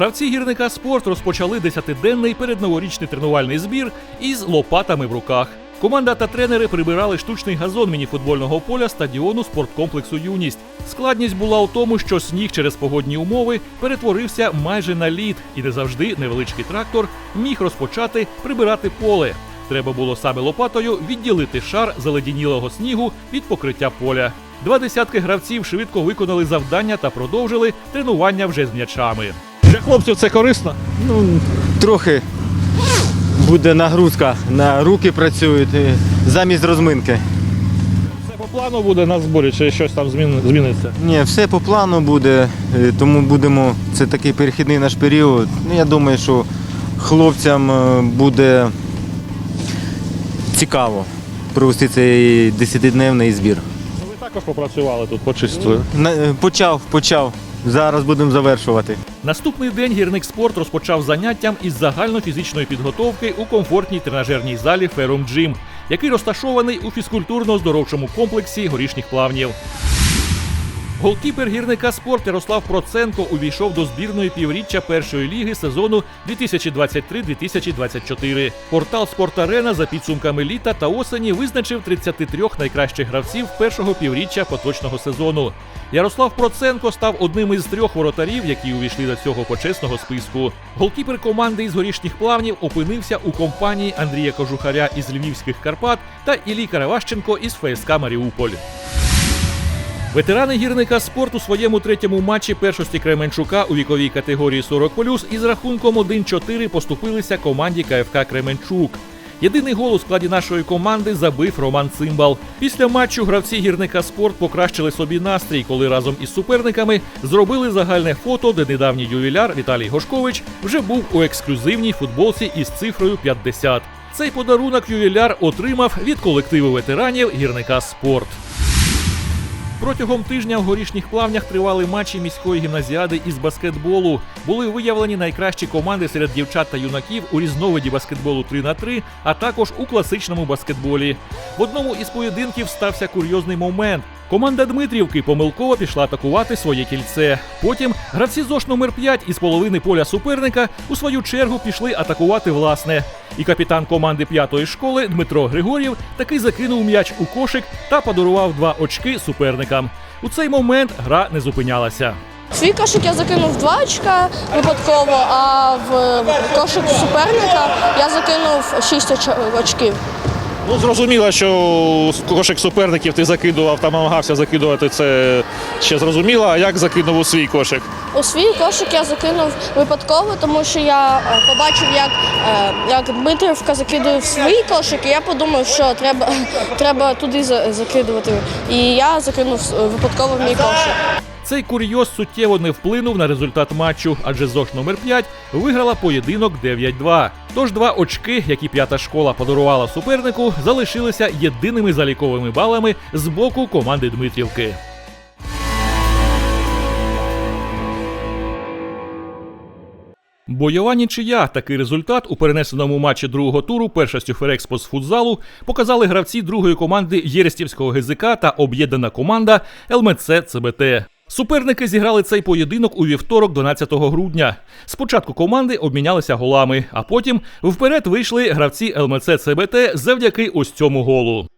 Гравці гірника спорт розпочали десятиденний передноворічний тренувальний збір із лопатами в руках. Команда та тренери прибирали штучний газон мініфутбольного поля стадіону спорткомплексу Юність. Складність була у тому, що сніг через погодні умови перетворився майже на лід, і не завжди невеличкий трактор міг розпочати прибирати поле. Треба було саме лопатою відділити шар заледінілого снігу від покриття поля. Два десятки гравців швидко виконали завдання та продовжили тренування вже з м'ячами. Для хлопців це корисно. Ну, трохи буде нагрузка на руки працюють замість розминки. Це по плану буде на зборі, чи щось там зміниться. Ні, все по плану буде, тому будемо. Це такий перехідний наш період. Ну, я думаю, що хлопцям е, буде цікаво провести цей десятидневний збір. Ви також попрацювали тут, почистили. На- е, Почав, почав. Зараз будемо завершувати. Наступний день гірник спорт розпочав заняттям із загальнофізичної підготовки у комфортній тренажерній залі Ферум Джим, який розташований у фізкультурно-здоровчому комплексі горішніх плавнів. Голкіпер гірника спорт Ярослав Проценко увійшов до збірної півріччя першої ліги сезону 2023-2024. Портал «Спортарена» за підсумками літа та осені визначив 33 найкращих гравців першого півріччя поточного сезону. Ярослав Проценко став одним із трьох воротарів, які увійшли до цього почесного списку. Голкіпер команди із горішніх плавнів опинився у компанії Андрія Кожухаря із Львівських Карпат та Іллі Караващенко із ФСК Маріуполь. Ветерани гірника спорту своєму третьому матчі першості Кременчука у віковій категорії 40+, із рахунком 1-4 поступилися команді КФК Кременчук. Єдиний гол у складі нашої команди забив Роман Цимбал. Після матчу гравці гірника спорт покращили собі настрій, коли разом із суперниками зробили загальне фото, де недавній ювіляр Віталій Гошкович вже був у ексклюзивній футболці із цифрою 50. Цей подарунок ювіляр отримав від колективу ветеранів гірника спорт. Протягом тижня в горішніх плавнях тривали матчі міської гімназіади із баскетболу. Були виявлені найкращі команди серед дівчат та юнаків у різновиді баскетболу 3 на 3 а також у класичному баскетболі. В одному із поєдинків стався курйозний момент. Команда Дмитрівки помилково пішла атакувати своє кільце. Потім гравці ЗОШ номер 5 із половини поля суперника у свою чергу пішли атакувати власне. І капітан команди п'ятої школи Дмитро Григорів таки закинув м'яч у кошик та подарував два очки суперникам. У цей момент гра не зупинялася. Свій кошик я закинув два очка випадково, а в кошик суперника я закинув шість очків. Ну, зрозуміло, що кошик суперників ти закидував та намагався закидувати це ще зрозуміло, а як закинув у свій кошик? У свій кошик я закинув випадково, тому що я е, побачив, як, е, як Дмитрівка закидує в свій кошик, і я подумав, що треба, треба туди закидувати. І я закинув е, випадково в мій кошик. Цей курйоз суттєво не вплинув на результат матчу, адже ЗОШ номер 5 виграла поєдинок 9-2. Тож два очки, які п'ята школа подарувала супернику, залишилися єдиними заліковими балами з боку команди Дмитрівки. Бойова нічия. Такий результат у перенесеному матчі другого туру першості Ферекспо з футзалу показали гравці другої команди Єрестівського ГЗК та об'єднана команда ЛМЦ ЦБТ. Суперники зіграли цей поєдинок у вівторок, 12 грудня. Спочатку команди обмінялися голами, а потім вперед вийшли гравці ЛМЦ ЦБТ завдяки ось цьому голу.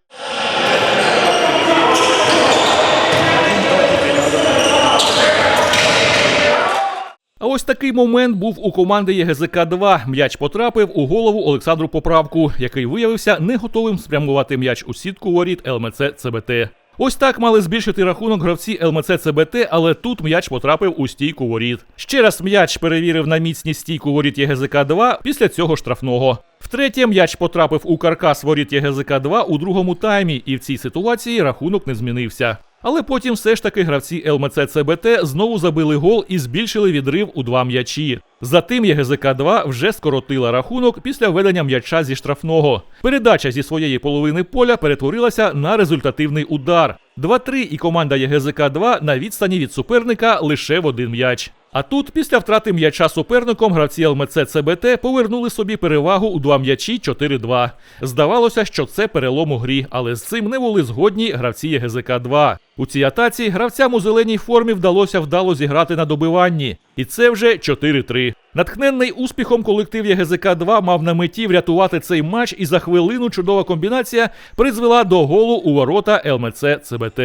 А ось такий момент був у команди єгзк 2 М'яч потрапив у голову Олександру Поправку, який виявився не готовим спрямувати м'яч у сітку воріт ЛМЦ ЦБТ. Ось так мали збільшити рахунок гравці ЛМЦ ЦБТ, але тут м'яч потрапив у стійку воріт. Ще раз м'яч перевірив на міцність стійку воріт єгзк 2 після цього штрафного. Втретє, м'яч потрапив у каркас воріт єгзк 2 у другому таймі, і в цій ситуації рахунок не змінився. Але потім все ж таки гравці ЛМЦ ЦБТ знову забили гол і збільшили відрив у два м'ячі. Затим єгзк 2 вже скоротила рахунок після введення м'яча зі штрафного. Передача зі своєї половини поля перетворилася на результативний удар. 2-3 і команда єгзк 2 на відстані від суперника лише в один м'яч. А тут, після втрати м'яча суперником, гравці ЛМЦ ЦБТ повернули собі перевагу у два м'ячі 4-2. Здавалося, що це перелом у грі, але з цим не були згодні гравці ЄГЗК 2. У цій атаці гравцям у зеленій формі вдалося вдало зіграти на добиванні. І це вже 4-3. Натхненний успіхом колектив ЄГЗК 2 мав на меті врятувати цей матч, і за хвилину чудова комбінація призвела до голу у ворота ЛМЦ ЦБТ.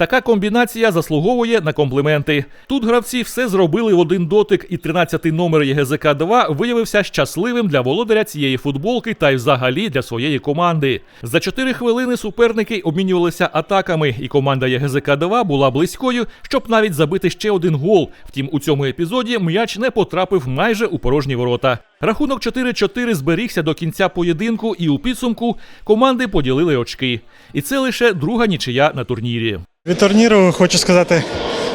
Така комбінація заслуговує на компліменти. Тут гравці все зробили в один дотик, і 13-й номер ЄГЗК 2 виявився щасливим для володаря цієї футболки та й взагалі для своєї команди. За 4 хвилини суперники обмінювалися атаками, і команда ЄГЗК 2 була близькою, щоб навіть забити ще один гол. Втім, у цьому епізоді м'яч не потрапив майже у порожні ворота. Рахунок 4-4 зберігся до кінця поєдинку, і у підсумку команди поділили очки. І це лише друга нічия на турнірі. Від турніру хочу сказати,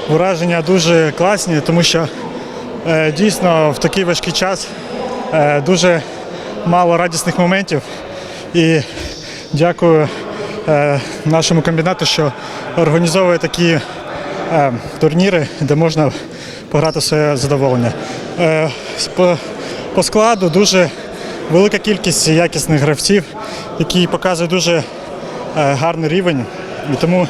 враження дуже класні, тому що е, дійсно в такий важкий час е, дуже мало радісних моментів. І дякую е, нашому комбінату, що організовує такі е, турніри, де можна пограти своє задоволення. Е, по, складу дуже велика кількість якісних гравців, які показують дуже е, гарний рівень. І тому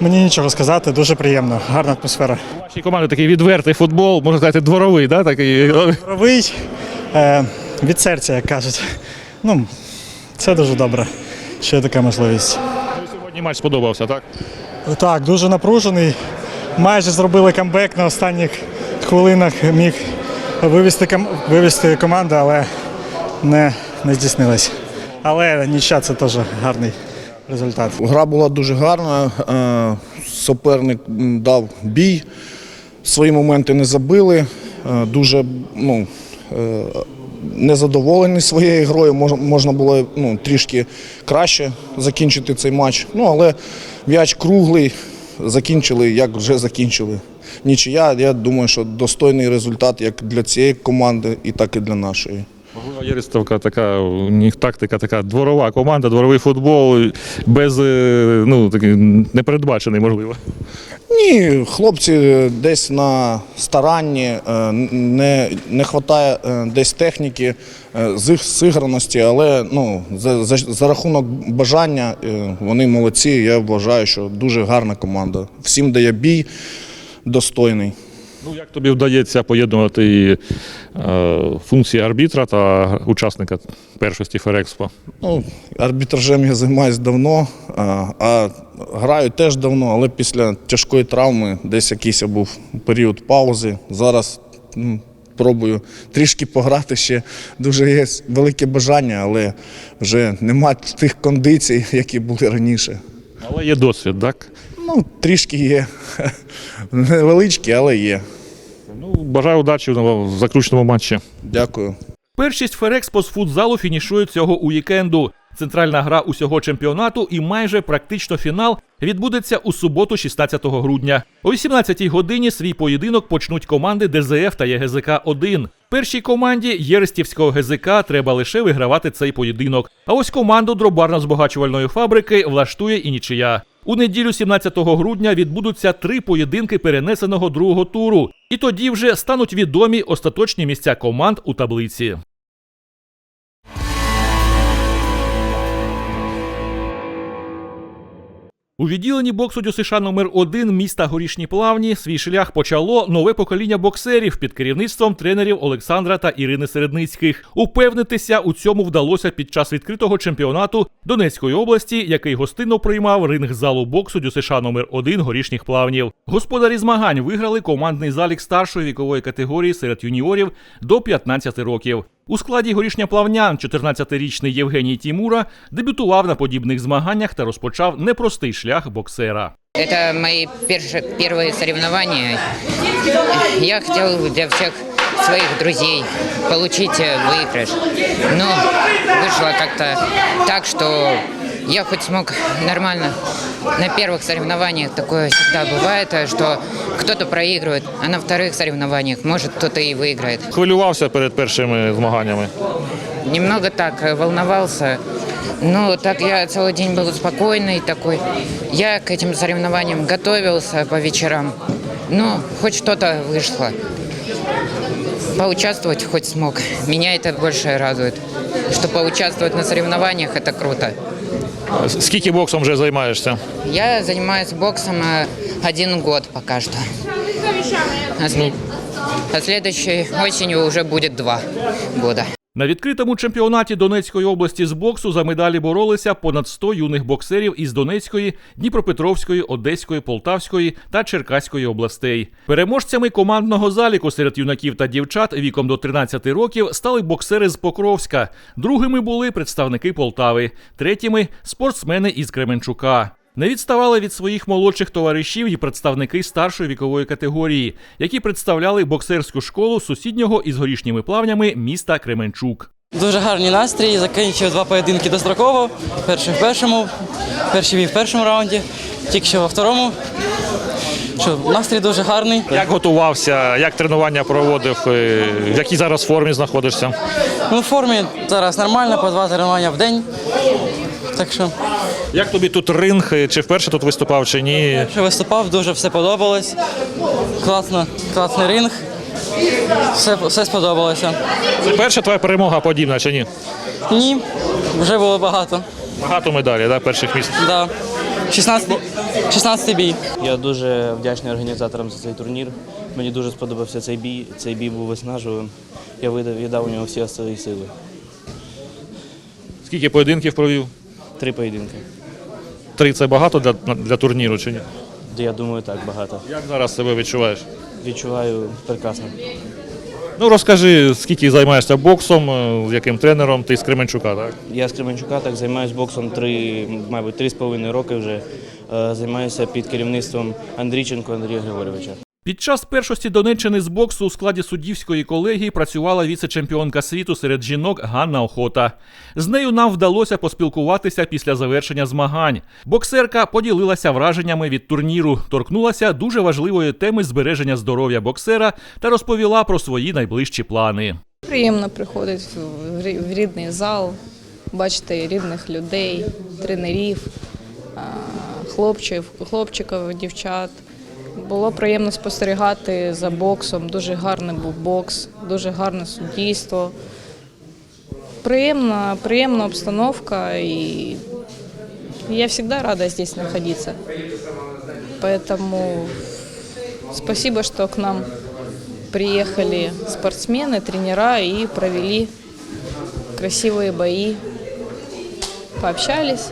мені нічого сказати, дуже приємно, гарна атмосфера. У вашій команді такий відвертий футбол, можна сказати, дворовий, да? такий. Правий е, від серця, як кажуть. Ну, це дуже добре, що є така можливість. Сьогодні матч сподобався, так? Так, дуже напружений. Майже зробили камбек на останніх хвилинах. Міг вивести, вивести команду, але не, не здійснилось. Але нічого, це теж гарний результат. Гра була дуже гарна. е, Суперник дав бій, свої моменти не забили. е, Дуже ну, е, незадоволений своєю грою. Можна було ну, трішки краще закінчити цей матч. Ну, але м'яч круглий, закінчили, як вже закінчили. Нічия, я думаю, що достойний результат як для цієї команди, і так і для нашої. Можливо, Єристовка така, у них тактика така дворова команда, дворовий футбол, без е, ну, такий непередбачений, можливо. Ні, хлопці десь на старанні, е, не, не вистачає десь техніки, е, з їх зіграності, але ну, за, за, за рахунок бажання е, вони молодці. Я вважаю, що дуже гарна команда. Всім дає бій достойний. Ну, як тобі вдається поєднувати і, е, функції арбітра та учасника першості Ферекспо? Ну, арбітражем я займаюся давно, а, а граю теж давно, але після тяжкої травми десь якийсь був період паузи. Зараз м, пробую трішки пограти ще. Дуже є велике бажання, але вже нема тих кондицій, які були раніше. Але є досвід, так? Ну, трішки є. Невеличкі, але є. Ну, бажаю удачі в заключному матчі. Дякую. Першість Ферекспо з футзалу фінішує цього уікенду. Центральна гра усього чемпіонату і майже практично фінал відбудеться у суботу, 16 грудня. О 18-й годині свій поєдинок почнуть команди ДЗФ та ЄГЗК 1 Першій команді Єрестівського ГЗК треба лише вигравати цей поєдинок. А ось команду дробарно-збагачувальної фабрики влаштує і нічия. У неділю 17 грудня відбудуться три поєдинки перенесеного другого туру, і тоді вже стануть відомі остаточні місця команд у таблиці. У відділенні боксу ДЮСШ номер 1 міста Горішні Плавні свій шлях почало нове покоління боксерів під керівництвом тренерів Олександра та Ірини Середницьких. Упевнитися у цьому вдалося під час відкритого чемпіонату Донецької області, який гостинно приймав ринг залу боксу ДЮСШ номер 1 Горішніх Плавнів. Господарі змагань виграли командний залік старшої вікової категорії серед юніорів до 15 років. У складі горішня плавнян 14-річний Євгеній Тімура дебютував на подібних змаганнях та розпочав непростий шлях боксера. Это мои перши- первые соревнования. Я хотел для всех своих друзей получить э, выигрыш. Но вышло как-то так, что я хоть смог нормально на первых соревнованиях такое всегда бывает, э, что кто-то проигрывает, а на вторых соревнованиях может кто-то и выиграет. Хвилювався перед першими змаганнями. Немного так э, волновался. Ну, так я целый день был спокойный такой. Я к этим соревнованиям готовился по вечерам. Ну, хоть что-то вышло. Поучаствовать хоть смог. Меня это больше радует. Что поучаствовать на соревнованиях это круто. Скільки боксом вже займаєшся? Я занимаюсь боксом э, один год пока что. А, след- а следующей осенью уже будет два года. На відкритому чемпіонаті Донецької області з боксу за медалі боролися понад 100 юних боксерів із Донецької, Дніпропетровської, Одеської, Полтавської та Черкаської областей. Переможцями командного заліку серед юнаків та дівчат віком до 13 років стали боксери з Покровська. Другими були представники Полтави, третіми спортсмени із Кременчука. Не відставали від своїх молодших товаришів і представники старшої вікової категорії, які представляли боксерську школу сусіднього із горішніми плавнями міста Кременчук. Дуже гарний настрій. Закінчив два поєдинки достроково. Перший в першому, перший бій в першому раунді, тільки що во второму. Що, настрій дуже гарний. Як готувався, як тренування проводив, е, в якій зараз формі знаходишся? Ну, в формі зараз нормально, по два тренування в день. Так що, Як тобі тут ринг? Чи вперше тут виступав, чи ні? що виступав, дуже все подобалось. Класно, класний ринг. Все, все сподобалося. Це перша твоя перемога подібна, чи ні? Ні, вже було багато. Багато медалей, да, перших місць. Да. 16, 16 бій. Я дуже вдячний організаторам за цей турнір. Мені дуже сподобався цей бій. Цей бій був виснажливим. Я видав, віддав у нього всі свої сили. Скільки поєдинків провів? Три поєдинки. Три це багато для, для турніру, чи ні? Я думаю, так багато. Як зараз себе відчуваєш? Відчуваю прекрасно. Ну розкажи, скільки займаєшся боксом, е, з яким тренером, ти з Кременчука, так? Я з Кременчука так займаюся боксом три, мабуть, три з половиною роки вже. Е, Займаюся під керівництвом Андрійченко Андрія Григорьовича. Під час першості Донеччини з боксу у складі суддівської колегії працювала віце-чемпіонка світу серед жінок Ганна Охота. З нею нам вдалося поспілкуватися після завершення змагань. Боксерка поділилася враженнями від турніру, торкнулася дуже важливої теми збереження здоров'я боксера та розповіла про свої найближчі плани. Приємно приходити в рідний зал, бачити рідних людей, тренерів, а, хлопчиків, хлопчиків, дівчат. Було приємно спостерігати за боксом. Дуже гарний був бокс, дуже гарне суддійство. Приємна, приємна обстановка, і я завжди рада здесь знаходитися. Поэтому спасибо, что к нам приехали спортсмены, тренера и провели красивые бои, пообщались.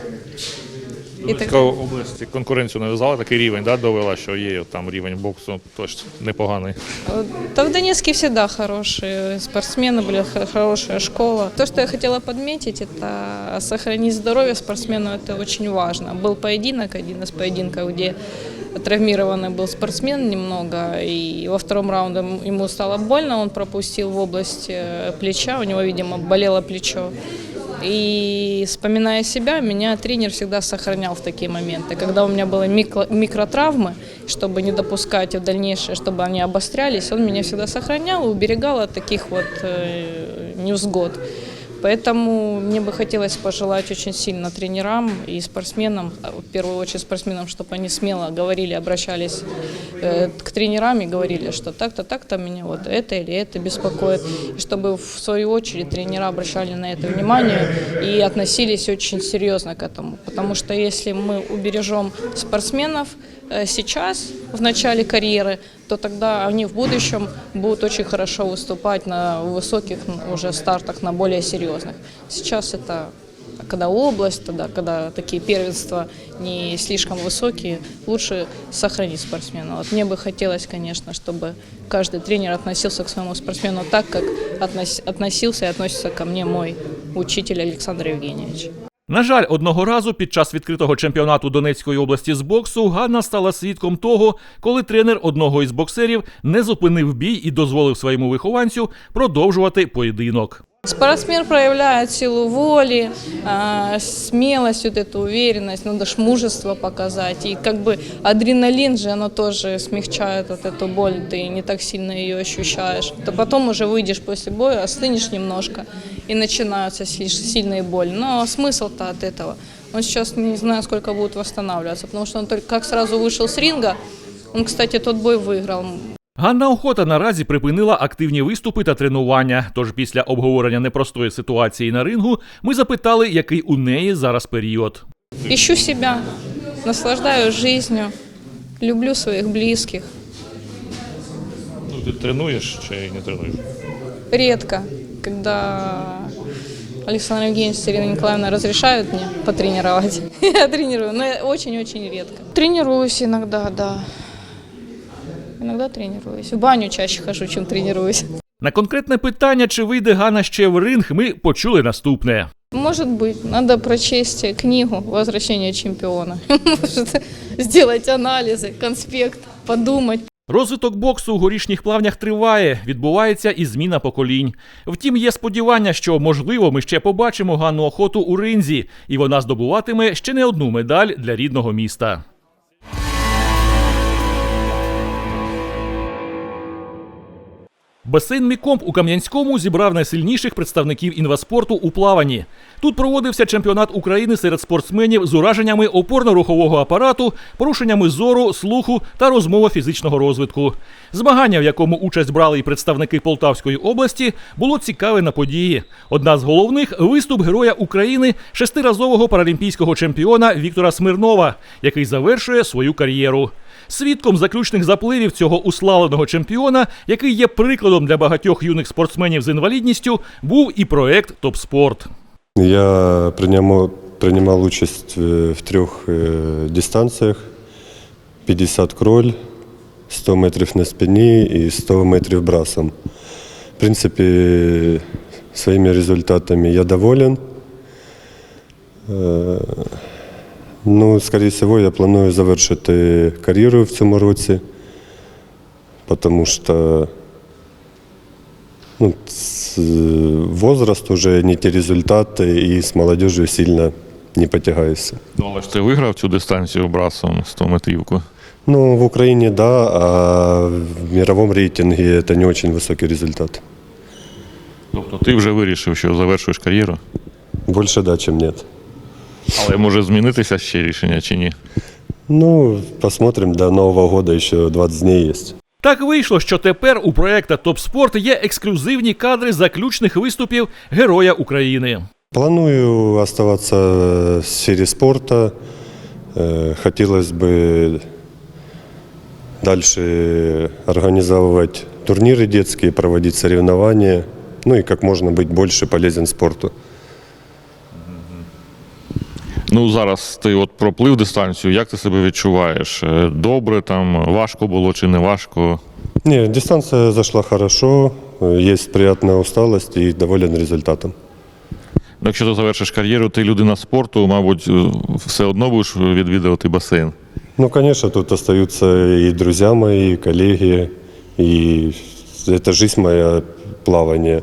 І так, Донецька область конкуренцію нав'язала, такий рівень да, довела, що є там рівень боксу точно непоганий. да в Донецке всегда хорошие спортсмены, были хо- хорошая школа. То, что я хотела подметить, это сохранить здоровье спортсмену, это очень важно. Был поединок, один из поединков, где травмированный был спортсмен немного, и во втором раунде м- ему стало больно, он пропустил в область э, плеча, у него, видимо, болело плечо. И вспоминая себя, меня тренер всегда сохранял в такие моменты. Когда у меня были микро- микротравмы, чтобы не допускать в дальнейшее, чтобы они обострялись, он меня всегда сохранял и уберегал от таких вот э, невзгод. Поэтому мне бы хотелось пожелать очень сильно тренерам и спортсменам, а в первую очередь спортсменам, чтобы они смело говорили, обращались э, к тренерам и говорили, что так-то, так-то меня вот это или это беспокоит. И чтобы в свою очередь тренера обращали на это внимание и относились очень серьезно к этому. Потому что если мы убережем спортсменов э, сейчас, в начале карьеры, то тогда они в будущем будут очень хорошо выступать на высоких м, уже стартах, на более серьезных. Сейчас это когда область, тогда, когда такие первенства не слишком высокие, лучше сохранить спортсмена. Вот мне бы хотелось, конечно, чтобы каждый тренер относился к своему спортсмену так, как относ- относился и относится ко мне мой учитель Александр Евгеньевич. На жаль, одного разу під час відкритого чемпіонату Донецької області з боксу Ганна стала свідком того, коли тренер одного із боксерів не зупинив бій і дозволив своєму вихованцю продовжувати поєдинок. Спортсмен проявляет силу воли, а, смелость, вот эту уверенность, надо ж мужество показать. И как бы адреналин же, оно тоже смягчает вот эту боль, ты не так сильно ее ощущаешь. То потом уже выйдешь после боя, остынешь немножко, и начинаются слиш- сильные боли. Но смысл-то от этого? Он сейчас не знаю, сколько будет восстанавливаться, потому что он только как сразу вышел с ринга, он, кстати, тот бой выиграл. Ганна Охота наразі припинила активні виступи та тренування. Тож після обговорення непростої ситуації на рингу ми запитали, який у неї зараз період. Ищу себя, наслаждаюсь жизнью, люблю своих близких. Ну, ти тренуєш чи не тренуєш? Редко, когда Александр Евгеньевич и Ирина Николаевна разрешают мне потренировать, я тренирую, но очень-очень редко. Тренируюсь иногда, да. Иногда тренируюсь. В баню чаще хожу, чем тренируюсь. На конкретне питання, чи вийде Ганна ще в ринг, ми почули наступне. Может быть, надо прочесть книгу «Возвращение чемпиона». Может, сделать анализы, конспект, подумать. Розвиток боксу у горішніх плавнях триває, відбувається і зміна поколінь. Втім, є сподівання, що можливо ми ще побачимо Ганну охоту у ринзі, і вона здобуватиме ще не одну медаль для рідного міста. Басейн Мікомп у Кам'янському зібрав найсильніших представників інваспорту у плаванні. Тут проводився чемпіонат України серед спортсменів з ураженнями опорно-рухового апарату, порушеннями зору, слуху та розмово-фізичного розвитку. Змагання, в якому участь брали і представники Полтавської області, було цікаве на події. Одна з головних виступ героя України, шестиразового паралімпійського чемпіона Віктора Смирнова, який завершує свою кар'єру. Свідком заключних запливів цього уславленого чемпіона, який є прикладом для багатьох юних спортсменів з інвалідністю, був і проект Топспорт. Я принимал, принимал участь э, в трех э, дистанциях. 50 кроль, 100 метрів на спині і 100 метрів брасом. В принципі, своїми результатами я доволен. Ну, скорее всего, я планую завершити кар'єру в цьому році, тому що ну, возраст уже не ті результати, і з молодежью сильно не потягаюся. Але ж ти виграв цю дистанцію брасом 100 метрівку. Ну, в Україні да, а в мировом рейтинге это не очень высокий результат. Тобто ти вже вирішив, що завершуєш кар'єру. Больше да, чем нет. Але може змінитися ще рішення чи ні? Ну, посмотрим, до Нового года еще 20 дней есть. Так вийшло, що тепер у проекта Топспорт є ексклюзивні кадри заключних виступів Героя України. Планую оставаться в сфере спорта. Э, Хотелось бы дальше организовывать турниры детские, проводить соревнования, ну и как можно быть больше полезен спорту. Ну зараз ти от проплив дистанцію. Як ти себе відчуваєш? Е, Добре там, важко було чи не важко? Не, дистанция зашла хорошо, э, есть приятная усталость и доволен результатом. Ну, Якщо ти завершиш кар'єру, ти людина спорту, мабуть, е, все одно будеш відвідувати басейн. Ну, конечно, тут остаются и друзья мои, и коллеги, и это жизнь моя плавание.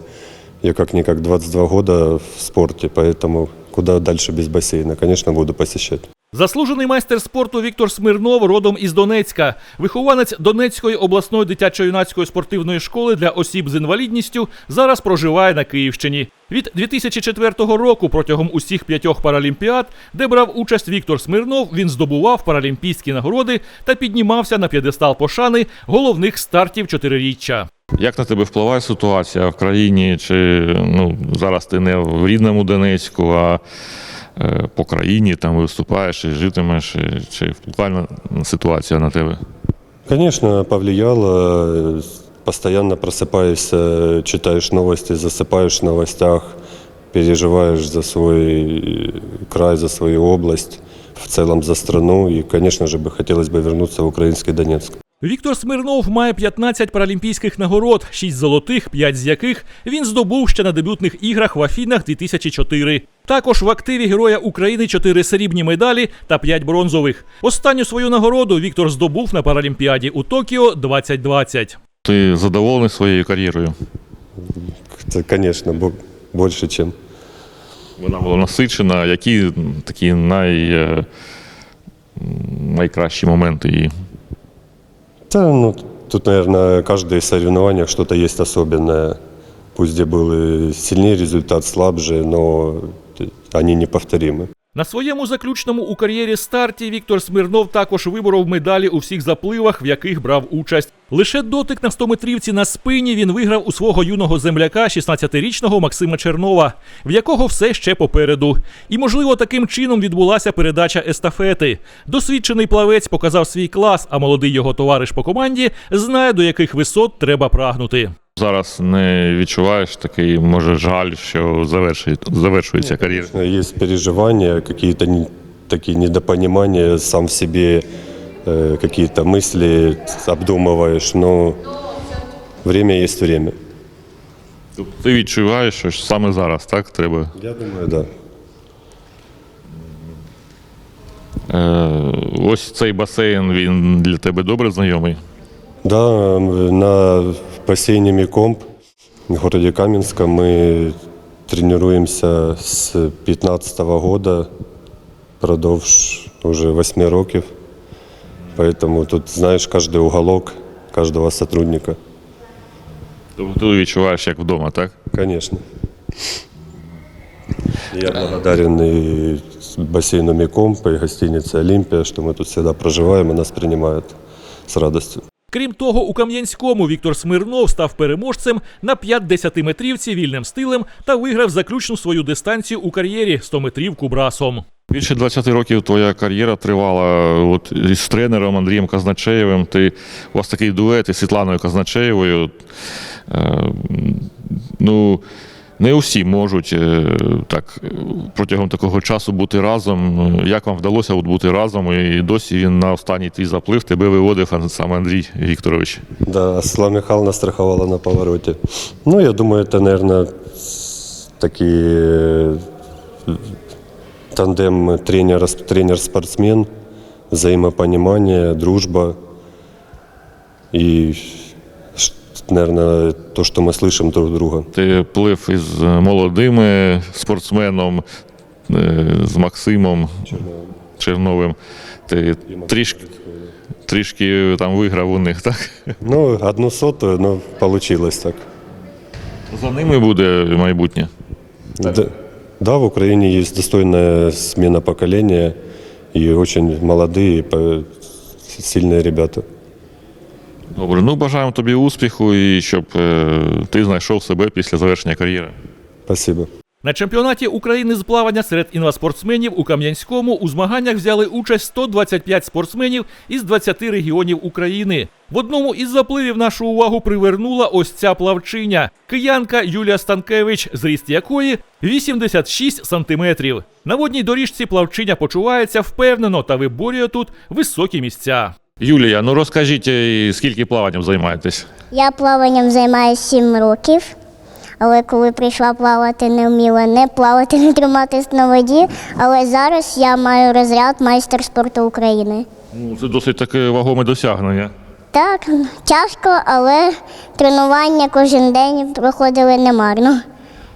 Я как-никак 22 года в спорте, поэтому куда дальше без бассейна, конечно, буду посещать. Заслужений майстер спорту Віктор Смирнов родом із Донецька, вихованець Донецької обласної дитячо-юнацької спортивної школи для осіб з інвалідністю, зараз проживає на Київщині. Від 2004 року протягом усіх п'ятьох паралімпіад, де брав участь Віктор Смирнов, він здобував паралімпійські нагороди та піднімався на п'єдестал пошани головних стартів чотириріччя. Як на тебе впливає ситуація в країні? Чи ну, зараз ти не в рідному Донецьку, а по країні там виступаєш і житимеш? і- Чи впливає ситуація на тебе? Конечно, повлияло. э, Постоянно просыпаешься, э, читаешь новости, засыпаешь в новостях, переживаешь за свой э, край, за свою область, в целом за страну. И, конечно же, бы хотелось бы вернуться в украинский Донецк. Віктор Смирнов має 15 паралімпійських нагород, 6 золотих, 5 з яких він здобув ще на дебютних іграх в Афінах 2004. Також в активі Героя України 4 срібні медалі та 5 бронзових. Останню свою нагороду Віктор здобув на Паралімпіаді у Токіо 2020. Ти задоволений своєю кар'єрою? Конечно, бо- больше, чем. Вона була насичена. Які такі най, е, найкращі моменти її? Да, ну, тут, наверное, каждое соревнование что-то есть особенное. Пусть где был и сильнее результат, слабже, но они неповторимы. На своєму заключному у кар'єрі старті Віктор Смирнов також виборов медалі у всіх запливах, в яких брав участь. Лише дотик на 100-метрівці на спині він виграв у свого юного земляка, 16-річного Максима Чернова, в якого все ще попереду. І, можливо, таким чином відбулася передача естафети. Досвідчений плавець показав свій клас, а молодий його товариш по команді знає, до яких висот треба прагнути. Зараз не відчуваєш такий, може, жаль, що завершує, завершується кар'єра. Есть переживания, какие-то не- такие недопонимания, сам в себе э, какие-то мысли обдумываешь, но время есть время. Тобто Ти відчуваєш, що саме зараз, так? Треба. Я думаю, да. Е, ось цей басейн, він для тебе добре знайомий. Да, м, на бассейне Микомп в городе Каменска мы тренируемся с 15 года, продовж уже 8 років. Поэтому тут знаешь каждый уголок каждого сотрудника. Тобто ти відчуваєш як вдома, так? Конечно. Я благодарен и бассейну Микомп, и гостинице «Олимпия», что мы тут всегда проживаем и нас принимают с радостью. Крім того, у Кам'янському Віктор Смирнов став переможцем на 5-10-метрівці вільним стилем та виграв заключну свою дистанцію у кар'єрі 100-метрівку брасом. Більше 20 років твоя кар'єра тривала от, із тренером Андрієм Казначеєвим. Ти, у вас такий дует із Світланою Казначеєвою. Е, ну, не усі можуть е, так протягом такого часу бути разом. Як вам вдалося от бути разом? І досі він на останній твій заплив тебе виводив саме Андрій Вікторович. Да, Слава Михайловна страховала на повороте. Ну, я думаю, наверное, такие э, тандем тренер, тренер-спортсмен, взаимопонимание, дружба. И, наверное, то, что мы слышим друг друга. Ти плив із молодими спортсменом, е, з Максимом Черновим. Ти трішки, трішки там виграв у них, так? Ну, одну сотую, но получилось так. За ними буде майбутнє. Да, да, в Украине есть достойная смена поколения и очень молодые, сильные ребята. Добре, ну бажаємо тобі успіху і щоб е, ти знайшов себе після завершення кар'єри. Спасибо. На чемпіонаті України з плавання серед інваспортсменів у Кам'янському у змаганнях взяли участь 125 спортсменів із 20 регіонів України. В одному із запливів нашу увагу привернула ось ця плавчиня киянка Юлія Станкевич, зріст якої 86 сантиметрів. На водній доріжці плавчиня почувається впевнено та виборює тут високі місця. Юлія, ну розкажіть, е, скільки плаванням займаєтесь? Я плаванням займаюся 7 років, але коли прийшла плавати, не вміла не плавати, не триматись на воді. Але зараз я маю розряд майстер спорту України. Ну, це досить таке вагоме досягнення. Так, тяжко, але тренування кожен день проходили немарно.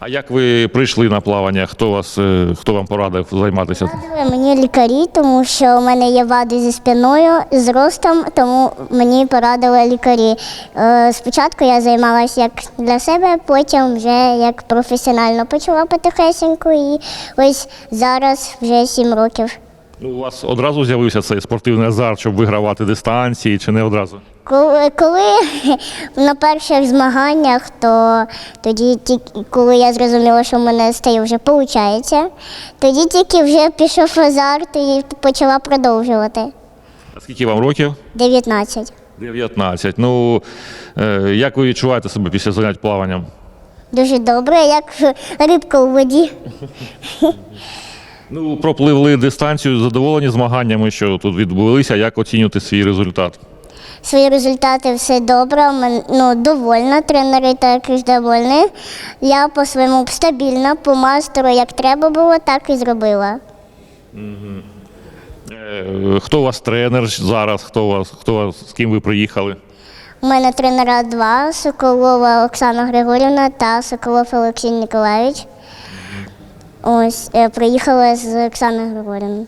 А як ви прийшли на плавання? Хто вас е, хто вам порадив займатися? Радили Мені лікарі, тому що у мене є вади зі спиною, з ростом, тому мені порадили лікарі. Е, Спочатку я займалася як для себе, потім вже як професіонально почала потихесеньку і ось зараз вже 7 років. Ну, у вас одразу з'явився цей спортивний азарт, щоб вигравати дистанції, чи не одразу? Коли, коли на перших змаганнях, то тоді тільки коли я зрозуміла, що в мене стає вже виходить, тоді тільки вже пішов азарт і почала продовжувати. А скільки вам років? 19. 19. Ну, е, як ви відчуваєте себе після занять плаванням? Дуже добре, як рибка у воді. Ну, пропливли дистанцію, задоволені змаганнями, що тут відбулися. Як оцінювати свій результат? Свої результати все добре. Ну, довольна, тренери також довольні. Я по-своєму стабільна, по мастеру, як треба було, так і зробила. Е, Хто у вас тренер зараз? Хто у вас, хто у вас, з ким ви приїхали? У мене тренера два Соколова Оксана Григорівна та Соколов Олексій Ніколаєвич. Ось е, приїхала з Оксаною Григорівною.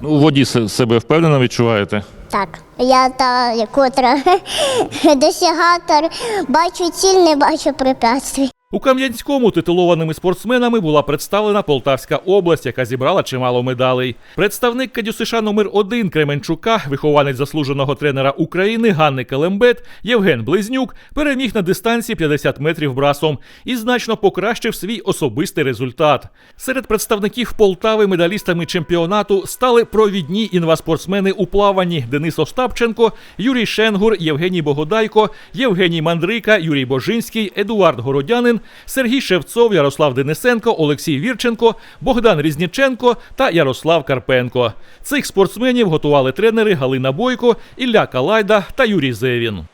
Ну, у воді себе впевнено відчуваєте? Так, я та, котра досягатор, бачу ціль, не бачу препятствий. У Кам'янському титулованими спортсменами була представлена Полтавська область, яка зібрала чимало медалей. Представник КДЮСШ номер 1 Кременчука, вихованець заслуженого тренера України Ганни Келембет, Євген Близнюк переміг на дистанції 50 метрів брасом і значно покращив свій особистий результат. Серед представників Полтави медалістами чемпіонату стали провідні інваспортсмени у плаванні Денис Остапченко, Юрій Шенгур, Євгеній Богодайко, Євгеній Мандрика, Юрій Божинський, Едуард Городянин, Сергій Шевцов, Ярослав Денисенко, Олексій Вірченко, Богдан Різніченко та Ярослав Карпенко. Цих спортсменів готували тренери Галина Бойко, Ілля Калайда та Юрій Зевін.